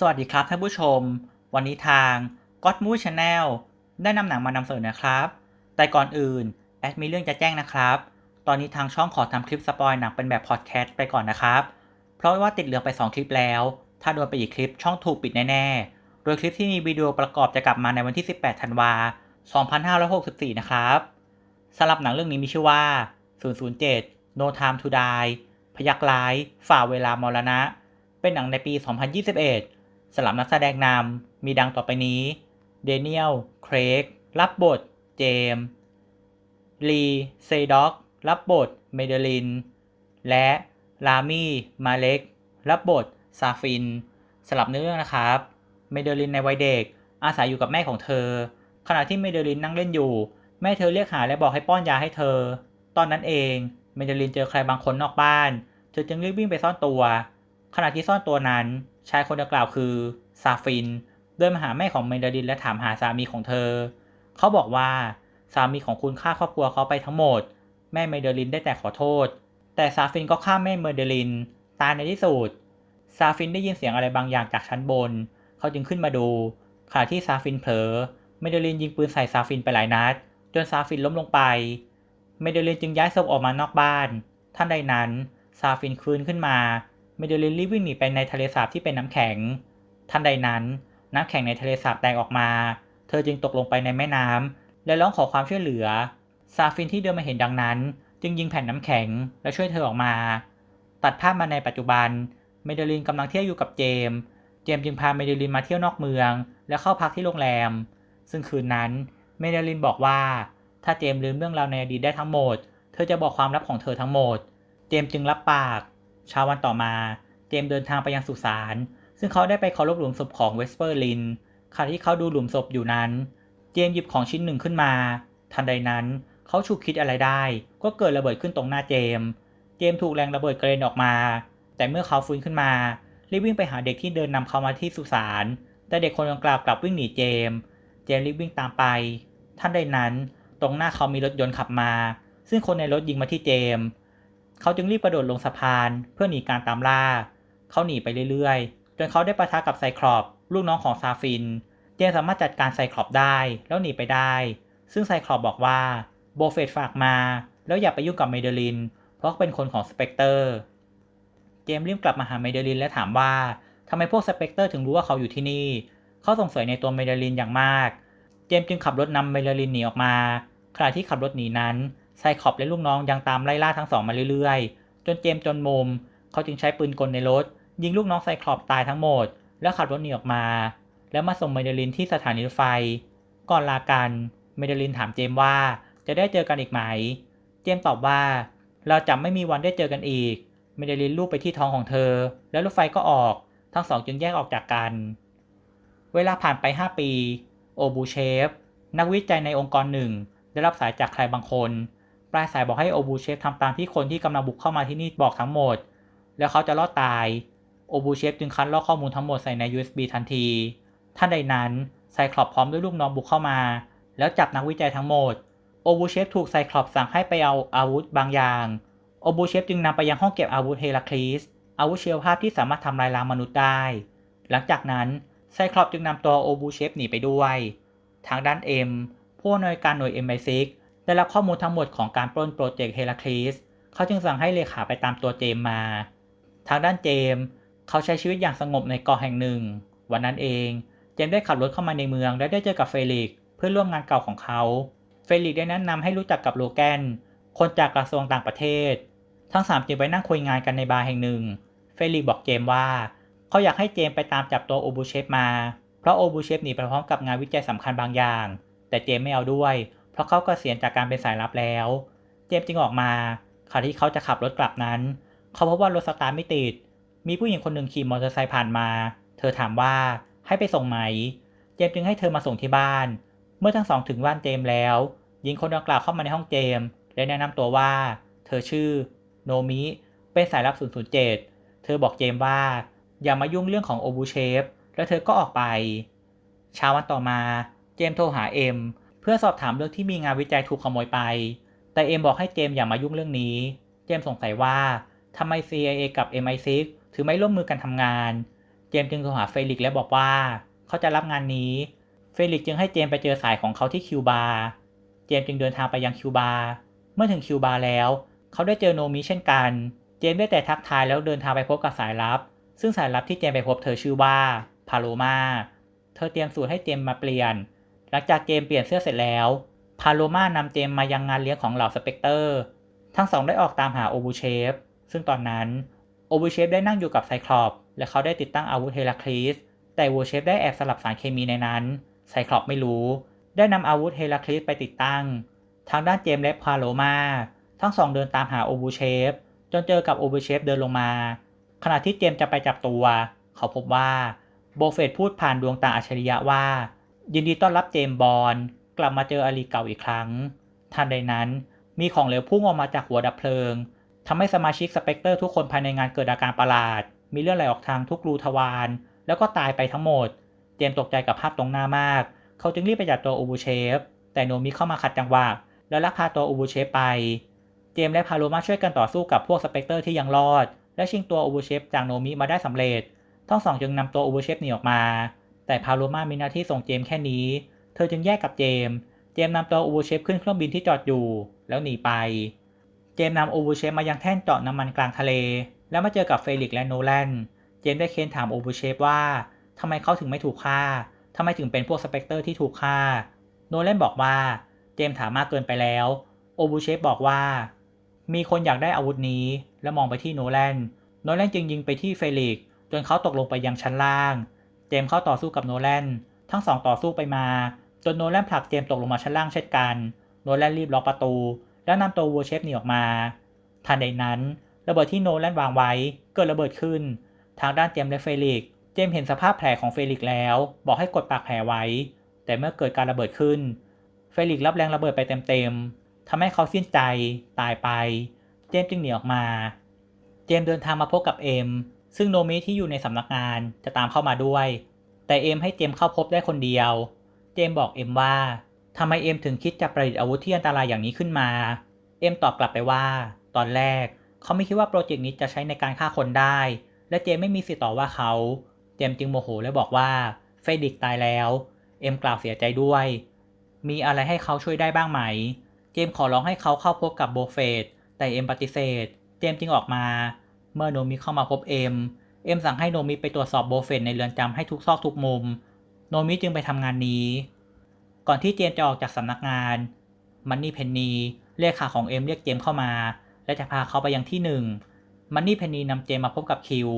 สวัสดีครับท่านผู้ชม วันนี้ทาง God Movie Channel ได้นำหนังมานำเสนอนะครับ แต่ก่อนอื่น แอดมีเรื่องจะแจ้งนะครับ ตอนนี้ทางช่องขอทำคลิปสปอยหนังเป็นแบบพอดแคสต์ไปก่อนนะครับ เพราะว่าติดเหลืองไป 2 คลิปแล้ว ถ้าโดนไปอีกคลิปช่องถูกปิดแน่ๆ โดยคลิปที่มีวิดีโอประกอบจะกลับมาในวันที่ 18 ธันวา 2564 นะครับสำหรับหนังเรื่องนี้มีชื่อว่า 007 No Time to Die พยักร้าย ฝ่าเวลามรณะ เป็นหนังในปี 2021 สำหรับนักแสดงนำมีดังต่อไปนี้ เดเนียล เครก รับบท เจมส์ลี เซด็อก รับบท เมเดลิน และลามี่ มาเล็ก รับบท ซาฟินสำหรับเนื้อเรื่องนะครับ เมเดลินในวัยเด็ก อาศัยอยู่กับแม่ของเธอ ขณะที่เมเดลินนั่งเล่นอยู่ แม่เธอเรียกหาและบอกให้ป้อนยาให้เธอ ตอนนั้นเอง เมเดลินเจอใครบางคนนอกบ้าน เธอจึงรีบวิ่งไปซ่อนตัว ขณะที่ซ่อนตัวนั้น ชายคนดังกล่าวคือซาฟิน เดินมาหาแม่ของเมเดลินและถามหาสามีของเธอ เขาบอกว่าสามีของคุณฆ่าครอบครัวเขาไปทั้งหมด แม่เมเดลินได้แต่ขอโทษ แต่ซาฟินก็ฆ่าแม่เมเดลิน ตายในที่สุด ซาฟินได้ยินเสียงอะไรบางอย่างจากชั้นบน เขาจึงขึ้นมาดู ขณะที่ซาฟินเผลอ เมเดลินยิงปืนใส่ซาฟินไปหลายนัด จนซาฟินล้มลงไป เมเดลินจึงย้ายศพออกมานอกบ้าน ท่านใดนั้น ซาฟินฟื้นขึ้นมา เมเดลินรีบวิ่งหนีไปในทะเลสาบที่เป็นน้ำแข็ง ทันใดนั้น น้ำแข็งในทะเลสาบแตกออกมา เธอจึงตกลงไปในแม่น้ำและร้องขอความช่วยเหลือ ซาฟินที่เดินมาเห็นดังนั้น จึงยิงแผ่นน้ำแข็งและช่วยเธอออกมา ตัดภาพมาในปัจจุบัน เมเดลินกำลังเที่ยวอยู่กับเจม เจมจึงพาเมเดลินมาเที่ยวนอกเมือง และเข้าพักที่โรงแรม ซึ่งคืนนั้น เมเดลินบอกว่า ถ้าเจมลืมเรื่องราวในอดีตได้ทั้งหมด เธอจะบอกความลับของเธอทั้งหมด เจมจึงรับปาก เช้าวันต่อมา เจมเดินทางไปยังสุสาน ซึ่งเขาได้ไปเคารพหลุมศพของเวสเปอร์ลินขณะที่เขาดูหลุมศพอยู่นั้น เจมหยิบของชิ้นหนึ่งขึ้นมา ทันใดนั้นเขาฉุกคิดอะไรได้ ก็เกิดระเบิดขึ้นตรงหน้าเจม เจมถูกแรงระเบิดกระเด็นออกมา แต่เมื่อเขาฟื้นขึ้นมารีบวิ่งไปหาเด็กที่เดินนำเขามาที่สุสาน แต่เด็กคนดังกล่าวกลับวิ่งหนีเจม เจมรีบวิ่งตามไป ท่านใดนั้น ตรงหน้าเขามีรถยนต์ขับมา ซึ่งคนในรถยิงมาที่เจม เขาจึงรีบกระโดดลงสะพานเพื่อหนีการตามล่า เขาหนีไปเรื่อยๆ จนเขาได้ปะทะกับไซคลอปลูกน้องของซาฟิน เจมสามารถจัดการไซคลอปได้แล้วหนีไปได้ ซึ่งไซคลอปบอกว่าโบเฟตฝากมา แล้วอย่าไปยุ่งกับเมเดลิน เพราะเป็นคนของสเปกเตอร์ เจมรีบกลับมาหาเมเดลินและถามว่าทำไมพวกสเปกเตอร์ถึงรู้ว่าเขาอยู่ที่นี่ เขาสงสัยในตัวเมเดลินอย่างมาก เจมจึงขับรถนำเมเดลินหนีออกมา ขณะที่ขับรถหนีนั้น ไซคอปและลูกน้องยังตามไล่ล่าทั้งสองมาเรื่อยๆ จนเจม์จนมุม เขาจึงใช้ปืนกลในรถ ยิงลูกน้องไซคลอปตายทั้งหมด แล้วขับรถหนีออกมา แล้วมาส่งเมเดลินที่สถานีรถไฟ ก่อนลากันเมเดลินถามเจม์ว่าจะได้เจอกันอีกไหม เจม์ตอบว่า เราจะไม่มีวันได้เจอกันอีก เมเดลินลูบไปที่ท้องของเธอ แล้วรถไฟก็ออก ทั้งสองจึงแยกออกจากกัน เวลาผ่านไป 5 ปี โอบูเชฟ นักวิจัยในองค์กรหนึ่ง ได้รับสายจากใครบางคน ลายสายบอกให้โอบูเชฟทำตามที่คนที่กำลังบุกเข้ามาที่นี่บอกทั้งหมด แล้วเขาจะรอดตาย โอบูเชฟจึงคัดลอกข้อมูลทั้งหมดใส่ใน USB ทันที ท่านใดนั้นไซคลอปพร้อมด้วยลูกน้องบุกเข้ามา แล้วจับนักวิจัยทั้งหมด โอบูเชฟถูกไซคลอปสั่งให้ไปเอาอาวุธบางอย่าง โอบูเชฟจึงนำไปยังห้องเก็บอาวุธเฮราคลีส อาวุธเชียวภาพที่สามารถทำลายล้างมนุษย์ได้ หลังจากนั้นไซคลอปจึงนำตัวโอบูเชฟหนีไปด้วย ทางด้านเอ็มผู้อำนวยการหน่วย MI6 ไอซิก ได้รับข้อมูลทั้งหมดของการปล้นโปรเจกต์เฮราคลีสเขาจึงสั่งให้เลขาไปตามตัวเจมมา ทางด้านเจม เขาใช้ชีวิตอย่างสงบในเกาะแห่งหนึ่ง วันนั้นเอง เจมได้ขับรถเข้ามาในเมืองและได้เจอกับเฟลิกเพื่อนร่วมงานเก่าของเขา เฟลิกได้แนะนำให้รู้จักกับโลแกน คนจากกระทรวงต่างประเทศ ทั้งสามจึงไปนั่งคุยงานกันในบาร์แห่งหนึ่ง เฟลิกบอกเจมว่าเขาอยากให้เจมไปตามจับตัวโอบูเชฟมา เพราะโอบูเชฟหนีไปพร้อมกับงานวิจัยสำคัญบางอย่าง แต่เจมไม่เอาด้วยเพราะเขาเกษียณจากการเป็นสายลับแล้ว เจมจึงออกมาขณะที่เขาจะขับรถกลับนั้น เขาพบว่ารถสตาร์ทไม่ติด มีผู้หญิงคนหนึ่งขี่มอเตอร์ไซค์ผ่านมา เธอถามว่าให้ไปส่งไหม เจมจึงให้เธอมาส่งที่บ้าน เมื่อทั้งสองถึงบ้านเจมแล้ว หญิงคนดังกล่าวเข้ามาในห้องเจมและแนะนำตัวว่า เธอชื่อโนมิ เป็นสายลับ 007 เธอบอกเจมว่า อย่ามายุ่งเรื่องของโอบูเชฟ แล้วเธอก็ออกไป เช้าวันต่อมา เจมโทรหาเอ็ม พื่อสอบถามเรื่องที่มีงานวิจัยถูกขโมยไป แต่เอ็มบอกให้เจมอย่ามายุ่งเรื่องนี้ เจมสงสัยว่าทำไม CIA กับ MI6 ถึงไม่ร่วมมือกันทำงาน เจมจึงโทรหาเฟลิกและบอกว่า เขาจะรับงานนี้ เฟลิกจึงให้เจมไปเจอสายของเขาที่คิวบาร์เจมจึงเดินทางไปยังคิวบาร์เมื่อถึงคิวบาร์แล้ว เขาได้เจอโนมิเช่นกัน เจมได้แต่ทักทายแล้วเดินทางไปพบกับสายลับ ซึ่งสายลับที่เจมไปพบเธอชื่อว่าพาโลมา เธอเตรียมสูตรให้เจมมาเปลี่ยน ลังจากเจมเปลี่ยนเสื้อเสร็จแล้ว พาโลมานำเจมมายังงานเลี้ยงของเหล่าสเปกเตอร์ ทั้งสองได้ออกตามหาโอบูเชฟ ซึ่งตอนนั้นโอบูเชฟได้นั่งอยู่กับไซคลอป และเขาได้ติดตั้งอาวุธเฮราคลีส แต่โอบูเชฟได้แอบสลับสารเคมีในนั้น ไซคลอปไม่รู้ ได้นำอาวุธเฮราคลีสไปติดตั้ง ทางด้านเจมและพาโลมา ทั้งสองเดินตามหาโอบูเชฟ จนเจอกับโอบูเชฟเดินลงมา ขณะที่เจมจะไปจับตัว เขาพบว่าโบเฟตพูดผ่านดวงตาอัจฉริยะว่า ยินดีต้อนรับเจมบอลกลับมาเจออาลีเก่าอีกครั้ง ทันใดนั้นมีของเหลวพุ่งออกมาจากหัวดับเพลิงทำให้สมาชิกสเปกเตอร์ทุกคนภายในงานเกิดอาการประหลาด มีเลือดไหลออกทางทุกรูทวาร แล้วก็ตายไปทั้งหมด เจมตกใจกับภาพตรงหน้ามาก เขาจึงรีบไปจับตัวอูบูเชฟ แต่โนมิเข้ามาขัดจังหวะ แล้วลักพาตัวอูบูเชฟไป เจมและพาโลมาช่วยกันต่อสู้กับพวกสเปกเตอร์ที่ยังรอด และชิงตัวอูบูเชฟจากโนมิมาได้สำเร็จทั้งสองจึงนำตัวอูบูเชฟหนีออกมา แต่พาโลมามีหน้าที่ส่งเจมแค่นี้ เธอจึงแยกกับเจม เจมนำตัวอูบูเชฟขึ้นเครื่องบินที่จอดอยู่ แล้วหนีไป เจมนำอูบูเชฟมายังแท่นเจาะน้ำมันกลางทะเล แล้วมาเจอกับเฟลิกและโนแลน เจมได้เค้นถามอูบูเชฟว่าทำไมเขาถึงไม่ถูกฆ่าทำไมถึงเป็นพวกสเปกเตอร์ที่ถูกฆ่า โนแลนบอกว่า เจมถามมากเกินไปแล้ว โอบูเชฟบอกว่า มีคนอยากได้อาวุธนี้ และมองไปที่โนแลน โนแลนจึงยิงไปที่เฟลิก จนเขาตกลงไปยังชั้นล่าง เจมเข้าต่อสู้กับโนแลนทั้งสองต่อสู้ไปมา จนโนแลนผลักเจมตกลงมาชั้นล่างเช่นกัน โนแลนรีบล็อกประตู แล้วนำตัววูเชฟหนีออกมา ทันใดนั้น ระเบิดที่โนแลนวางไว้เกิดระเบิดขึ้น ทางด้านเจมและเฟลิก เจมเห็นสภาพแผลของเฟลิกแล้ว บอกให้กดปากแผลไว้ แต่เมื่อเกิดการระเบิดขึ้น เฟลิกรับแรงระเบิดไปเต็มๆทำให้เขาสิ้นใจตายไป เจมจึงหนีออกมา เจมเดินทางมาพบกับเอ็ม ซึ่งโนมิที่อยู่ในสำนักงานจะตามเข้ามาด้วย แต่เอ็มให้เจมเข้าพบได้คนเดียว เจมบอกเอ็มว่าทำไมเอ็มถึงคิดจะประดิษฐ์อาวุธที่อันตรายอย่างนี้ขึ้นมา เอ็มตอบกลับไปว่า ตอนแรก เขาไม่คิดว่าโปรเจกต์นี้จะใช้ในการฆ่าคนได้ และเจมไม่มีสิทธิ์ต่อว่าเขา เจมจึงโมโหและบอกว่าเฟดิกตายแล้ว เอ็มกล่าวเสียใจด้วย มีอะไรให้เขาช่วยได้บ้างไหม เจมขอร้องให้เขาเข้าพบกับโบเฟตแต่เอ็มปฏิเสธ เจมจึงออกมา เมื่อโนมิเข้ามาพบเอ็ม เอ็มสั่งให้โนมิไปตรวจสอบโบเฟตในเรือนจำให้ทุกซอกทุกมุม โนมิจึงไปทำงานนี้ ก่อนที่เจมจะออกจากสำนักงาน มันนี่เพนนีเลขาของเอ็มเรียกเจมเข้ามา และจะพาเขาไปยังที่หนึ่ง มันนี่เพนนีนำเจมมาพบกับคิว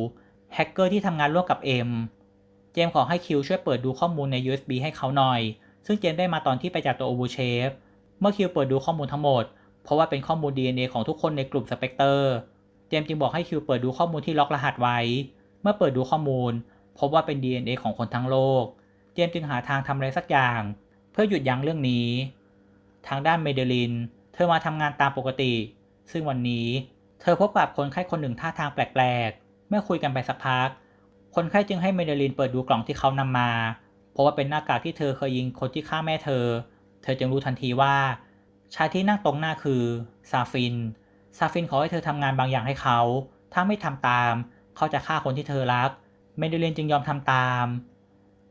แฮกเกอร์ที่ทำงานร่วมกับเอ็ม เจมขอให้คิวช่วยเปิดดูข้อมูลใน USB ให้เขาหน่อย ซึ่งเจมได้มาตอนที่ไปจับตัวโอบูเชฟ เมื่อคิวเปิดดูข้อมูลทั้งหมด เพราะว่าเป็นข้อมูล DNA ของทุกคนในกลุ่มสเปกเตอร์ เจมส์จึงบอกให้คิวเปิดดูข้อมูลที่ล็อกรหัสไว้ เมื่อเปิดดูข้อมูล พบว่าเป็น DNA ของคนทั้งโลก เจมส์จึงหาทางทำอะไรสักอย่าง เพื่อหยุดยั้งเรื่องนี้ ทางด้านเมเดลิน เธอมาทำงานตามปกติ ซึ่งวันนี้ เธอพบกับคนไข้คนหนึ่งท่าทางแปลกๆ เมื่อคุยกันไปสักพัก คนไข้จึงให้เมเดลินเปิดดูกล่องที่เขานำมา เพราะว่าเป็นหน้ากากที่เธอเคยยิงคนที่ฆ่าแม่เธอ เธอจึงรู้ทันทีว่าชายที่นั่งตรงหน้าคือซาฟิน ซาฟินขอให้เธอทำงานบางอย่างให้เขา ถ้าไม่ทำตาม เขาจะฆ่าคนที่เธอรัก เมเดลินจึงยอมทำตาม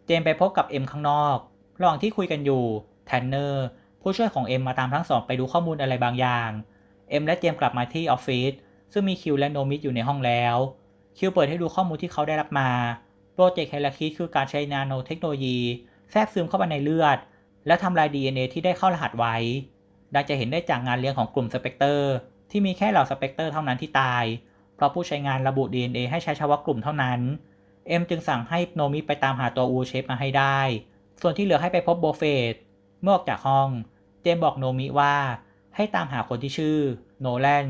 เจมไปพบกับเอ็มข้างนอก ระหว่างที่คุยกันอยู่ แทนเนอร์ ผู้ช่วยของเอ็มมาตามทั้งสองไปดูข้อมูลอะไรบางอย่าง เอ็มและเจมกลับมาที่ออฟฟิศ ซึ่งมีคิวและโนมิอยู่ในห้องแล้ว คิวเปิดให้ดูข้อมูลที่เขาได้รับมา โปรเจกต์ไฮลาคิคือการใช้นาโนเทคโนโลยี แทรกซึมเข้าไปในเลือด และทำลาย DNA ที่ได้เข้ารหัสไว้ดังจะเห็นได้จากงานเลี้ยงของกลุ่มสเปกเตอร์ ที่มีแค่เหล่าสเปกเตอร์เท่านั้นที่ตาย เพราะผู้ใช้งานระบุ DNA ให้ใช้เฉพาะกลุ่มเท่านั้น เอ็มจึงสั่งให้โนมิไปตามหาตัวอูเชฟมาให้ได้ ส่วนที่เหลือให้ไปพบโบเฟตเมื่อออกจากห้อง เจมบอกโนมิว่า ให้ตามหาคนที่ชื่อ โนแลน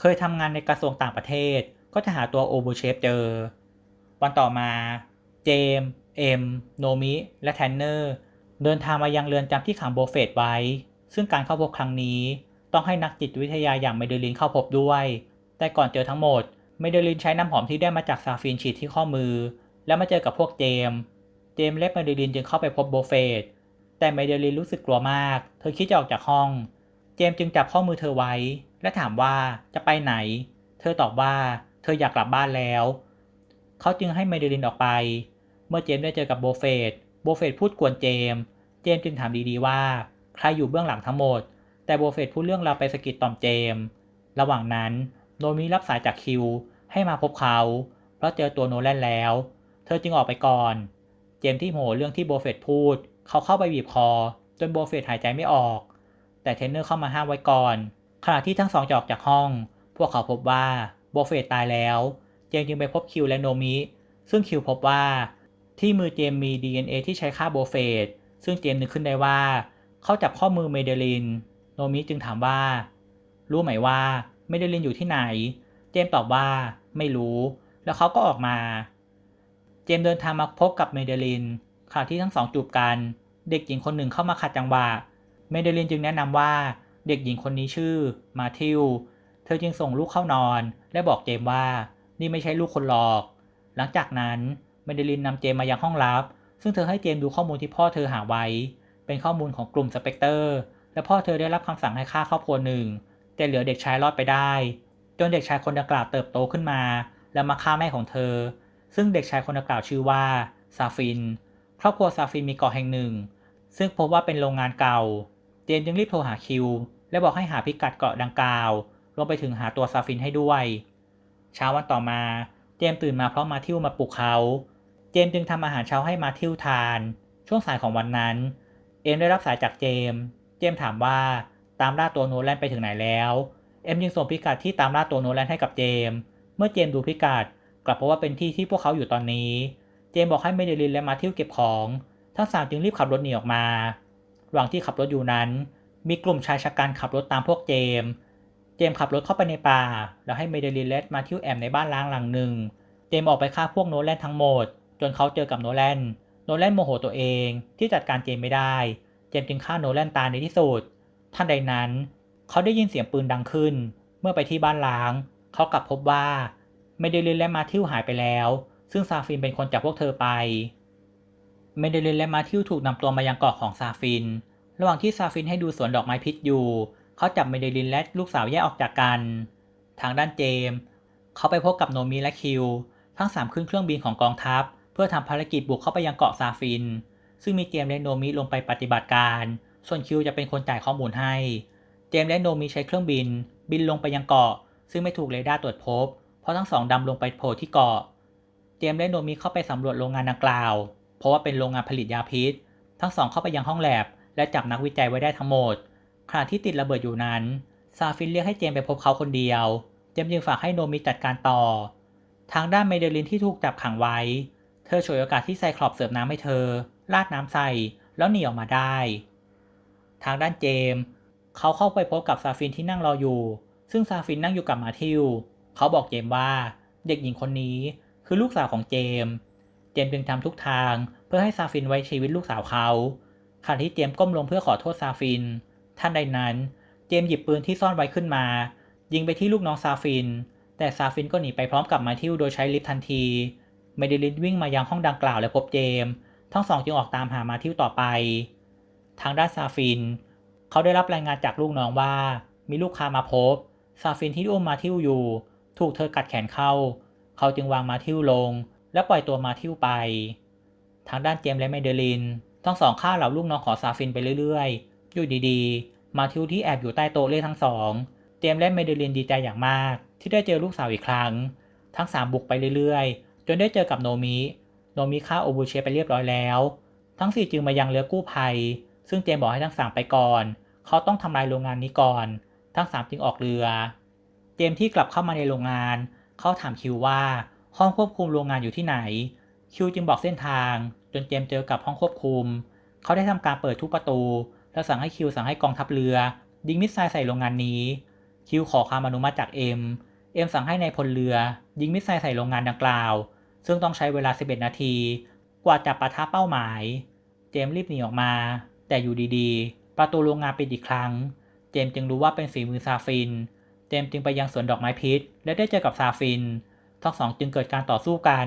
เคยทำงานในกระทรวงต่างประเทศ ก็จะหาตัวโอบูเชฟเจอ วันต่อมา เจม เอ็ม โนมิ และแทนเนอร์ เดินทางมายังเรือนจำที่ขังโบเฟตไว้ ซึ่งการเข้าพบครั้งนี้ ต้องให้นักจิตวิทยาอย่างเมเดลินเข้าพบด้วย แต่ก่อนเจอทั้งหมด เมเดลินใช้น้ำหอมที่ได้มาจากซาฟินฉีดที่ข้อมือ แล้วมาเจอกับพวกเจม เจมและเมเดลินจึงเข้าไปพบโบเฟตแต่เมเดลินรู้สึกกลัวมาก เธอคิดจะออกจากห้อง เจมจึงจับข้อมือเธอไว้ และถามว่าจะไปไหน เธอตอบว่าเธออยากกลับบ้านแล้ว เขาจึงให้เมเดลินออกไป เมื่อเจมได้เจอกับโบเฟตโบเฟตพูดกวนเจม เจมจึงถามดีๆว่า ใครอยู่เบื้องหลังทั้งหมด แต่โบเฟตพูดเรื่องราวไปสะกิดตอมเจม ระหว่างนั้นโนมิรับสายจากคิวให้มาพบเขา เพราะเจอตัวโนแลนแล้ว เธอจึงออกไปก่อน เจมที่โหเรื่องที่โบเฟตพูด เขาเข้าไปบีบคอ จนโบเฟตหายใจไม่ออก แต่เทนเนอร์เข้ามาห้ามไว้ก่อน ขณะที่ทั้งสองจะออกจากห้อง พวกเขาพบว่าโบเฟตตายแล้ว เจมจึงไปพบคิวและโนมิ ซึ่งคิวพบว่า ที่มือเจมมี DNA ที่ใช้ฆ่าโบเฟตซึ่งเจมนึกขึ้นได้ว่า เขาจับข้อมือเมเดลิน โนมิจึงถามว่า รู้ไหมว่าเมเดลินอยู่ที่ไหน เจมตอบว่าไม่รู้ แล้วเขาก็ออกมา เจมเดินทางมาพบกับเมเดลินขณะที่ทั้งสองจูบกัน เด็กหญิงคนหนึ่งเข้ามาขัดจังหวะ เมเดลินจึงแนะนำว่าเด็กหญิงคนนี้ชื่อมาทิว เธอจึงส่งลูกเข้านอน และบอกเจมว่านี่ไม่ใช่ลูกคนหลอก หลังจากนั้นเมเดลินนำเจมมายังห้องลับ ซึ่งเธอให้เจมดูข้อมูลที่พ่อเธอหาไว้ เป็นข้อมูลของกลุ่มสเปกเตอร์ และพ่อเธอได้รับคำสั่งให้ฆ่าครอบครัวหนึ่ง แต่เหลือเด็กชายรอดไปได้ จนเด็กชายคนดังกล่าวเติบโตขึ้นมา และมาฆ่าแม่ของเธอ ซึ่งเด็กชายคนดังกล่าวชื่อว่าซาฟิน ครอบครัวซาฟินมีเกาะแห่งหนึ่ง ซึ่งพบว่าเป็นโรงงานเก่า เจมส์จึงรีบโทรหาคิว และบอกให้หาพิกัดเกาะดังกล่าวรวมไปถึงหาตัวซาฟินให้ด้วย เช้าวันต่อมา เจมตื่นมาเพราะมาทิวมาปลุกเขา เจมจึงทำอาหารเช้าให้มาทิวทาน ช่วงสายของวันนั้น เอ็มได้รับสายจากเจม เจมถามว่าตามล่าตัวโนแลนไปถึงไหนแล้ว เอ็มจึงส่งพิกัดที่ตามล่าตัวโนแลนให้กับเจม เมื่อเจมดูพิกัด กลับพบว่าเป็นที่ที่พวกเขาอยู่ตอนนี้ เจมบอกให้เมเดลินและมาทิวเก็บของ ทั้งสามจึงรีบขับรถหนีออกมา ระหว่างที่ขับรถอยู่นั้น มีกลุ่มชายชะกันขับรถตามพวกเจม เจมขับรถเข้าไปในป่า แล้วให้เมเดลินและมาทิวแอมในบ้านล้างหลังหนึ่ง เจมออกไปฆ่าพวกโนแลนทั้งหมด จนเขาเจอกับโนแลน โนแลนโมโหตัวเองที่จัดการเจมไม่ได้ จมจึงฆ่าโนแลนตายในที่สุด ท่านใดนั้น เขาได้ยินเสียงปืนดังขึ้น เมื่อไปที่บ้านล้าง เขากลับพบว่า เมเดลินและมาทิวหายไปแล้ว ซึ่งซาฟินเป็นคนจับพวกเธอไป เมเดลินและมาทิวถูกนำตัวมายังเกาะของซาฟิน ระหว่างที่ซาฟินให้ดูสวนดอกไม้พิษอยู่ เขาจับเมเดลินและลูกสาวแยกออกจากกัน ทางด้านเจมส์เขาไปพบกับโนมิและคิว ทั้งสามขึ้นเครื่องบินของกองทัพ เพื่อทำภารกิจบุกเข้าไปยังเกาะซาฟิน ซึ่งมีเจมส์และโนมิลงไปปฏิบัติการ ส่วนคิวจะเป็นคนจ่ายข้อมูลให้ เจมส์และโนมิใช้เครื่องบิน บินลงไปยังเกาะ ซึ่งไม่ถูกเรดาร์ตรวจพบ เพราะทั้งสองดำลงไปโผล่ที่เกาะ เจมส์และโนมิเข้าไปสำรวจโรงงานดังกล่าว เพราะว่าเป็นโรงงานผลิตยาพิษ ทั้งสองเข้าไปยังห้องแลบ และจับนักวิจัยไว้ได้ทั้งหมด ขณะที่ติดระเบิดอยู่นั้น ซาฟินเรียกให้เจมส์ไปพบเขาคนเดียว เจมส์จึงฝากให้โนมิจัดการต่อ ทางด้านเมเดลินที่ถูกจับขังไว้ เธอฉวยโอกาสที่ไซคลอปเสิร์ฟน้ำให้เธอ ราดน้ำใส่แล้วหนีออกมาได้ ทางด้านเจมส์เขาเข้าไปพบกับซาฟินที่นั่งรออยู่ ซึ่งซาฟินนั่งอยู่กับมาทิว เขาบอกเจมส์ว่าเด็กหญิงคนนี้คือลูกสาวของเจมส์เจมส์จึงทำทุกทางเพื่อให้ซาฟินไว้ชีวิตลูกสาวเขาขณะที่เจมส์ก้มลงเพื่อขอโทษซาฟิน ท่านใดนั้น เจมส์หยิบปืนที่ซ่อนไว้ขึ้นมา ยิงไปที่ลูกน้องซาฟิน แต่ซาฟินก็หนีไปพร้อมกับมาทิวโดยใช้ลิฟต์ทันที เมเดลินวิ่งมายังห้องดังกล่าวและพบเจมส์ ทั้งสองจึงออกตามหามาทิวต่อไป ทางด้านซาฟิน เขาได้รับรายงานจากลูกน้องว่า มีลูกค้ามาพบ ซาฟินที่อุ้มมาทิวอยู่ ถูกเธอกัดแขนเข้า เขาจึงวางมาทิวลง และปล่อยตัวมาทิวไป ทางด้านเจมส์และเมเดลิน ทั้งสองฆ่าเหล่าลูกน้องของซาฟินไปเรื่อยๆ อยู่ดีๆ มาทิวที่แอบอยู่ใต้โต๊ะเรียกทั้งสอง เจมส์และเมเดลินดีใจอย่างมาก ที่ได้เจอลูกสาวอีกครั้ง ทั้งสามบุกไปเรื่อยๆ จนได้เจอกับโนมิ โนมิฆ่าโอบูเชไปเรียบร้อยแล้ว ทั้งสี่จึงมายังเรือกู้ภัย ซึ่งเจมบอกให้ทั้งสามไปก่อน เขาต้องทำลายโรงงานนี้ก่อน ทั้งสามจึงออกเรือ เจมที่กลับเข้ามาในโรงงาน เขาถามคิวว่าห้องควบคุมโรงงานอยู่ที่ไหน คิวจึงบอกเส้นทาง จนเจมเจอกับห้องควบคุม เขาได้ทำการเปิดทุกประตู และสั่งให้คิวสั่งให้กองทัพเรือ ยิงมิสไซล์ใส่โรงงานนี้ คิวขอความอนุมัติจากเอ็มเอ็มสั่งให้ในายพลเรือ ยิงมิสไซล์ใส่โรงงานดังกล่าว ซึ่งต้องใช้เวลา 11 นาที กว่าจะปะทะเป้าหมาย เจมรีบหนีออกมา แต่อยู่ดีๆ ประตูโรงงานปิดอีกครั้ง เจมจึงรู้ว่าเป็นฝีมือซาฟิน เจมจึงไปยังสวนดอกไม้พิษ และได้เจอกับซาฟิน ทั้งสองจึงเกิดการต่อสู้กัน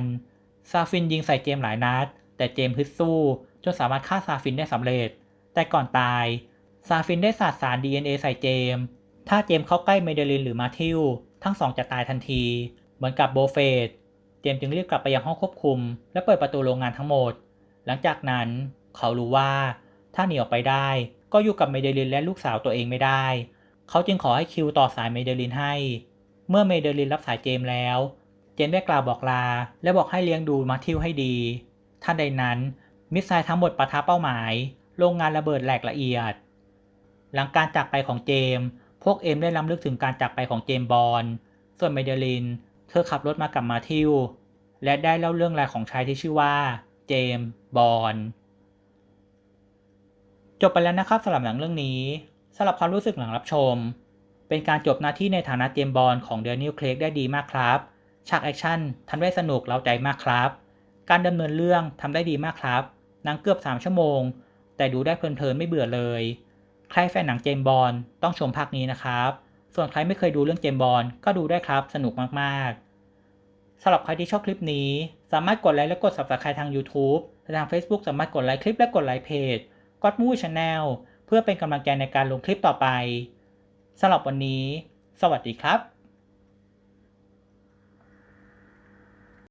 ซาฟินยิงใส่เจมหลายนัด แต่เจมฮึดสู้ จนสามารถฆ่าซาฟินได้สำเร็จ แต่ก่อนตาย ซาฟินได้สาดสาร DNA ใส่เจม ถ้าเจมเข้าใกล้เมเดลินหรือมาทิว ทั้งสองจะตายทันที เหมือนกับโบเฟต มส์จึงรีบกลับไปยังห้องควบคุม และเปิดประตูโรงงานทั้งหมด หลังจากนั้นเขารู้ว่าถ้าหนีออกไปได้ ก็อยู่กับเมเดลินและลูกสาวตัวเองไม่ได้ เขาจึงขอให้คิวต่อสายเมเดลินให้ เมื่อเมเดลินรับสายเจมส์แล้ว เจมส์ได้กล่าวบอกลา และบอกให้เลี้ยงดูมาทิวให้ดี ท่านใดนั้นมิสไซล์ทั้งหมดปะทะเป้าหมาย โรงงานระเบิดแหลกละเอียด หลังการจากไปของเจมส์พวกเอ็มได้ล้ำลึกถึงการจากไปของเจมส์บอลส่วนเมเดลิน เธอขับรถมากับมาทิว และได้เล่าเรื่องราวของชายที่ชื่อว่า เจมส์บอลจบไปแล้วนะครับสำหรับหนังเรื่องนี้สำหรับความรู้สึกหลังรับชม เป็นการจบหน้าที่ในฐานะเจมส์บอลของเดนิลเคลกได้ดีมากครับฉากแอคชั่นทำได้สนุกเร้าใจมากครับ การดำเนินเรื่องทำได้ดีมากครับหนังเกือบ 3 ชั่วโมง แต่ดูได้เพลินๆไม่เบื่อเลย ใครแฟนหนังเจมส์บอลต้องชมภาคนี้นะครับ ส่วนใครไม่เคยดูเรื่องเจมบอลก็ดูได้ครับ สนุกมากๆสำหรับใครที่ชอบคลิปนี้ สามารถกดไลค์และกด subscribe ทาง YouTube และทาง Facebook สามารถกดไลค์คลิปและกดไลค์เพจ God m o vie Channel เพื่อเป็นกำลังใจในการลงคลิปต่อไปสำหรับวันนี้ สวัสดีครับ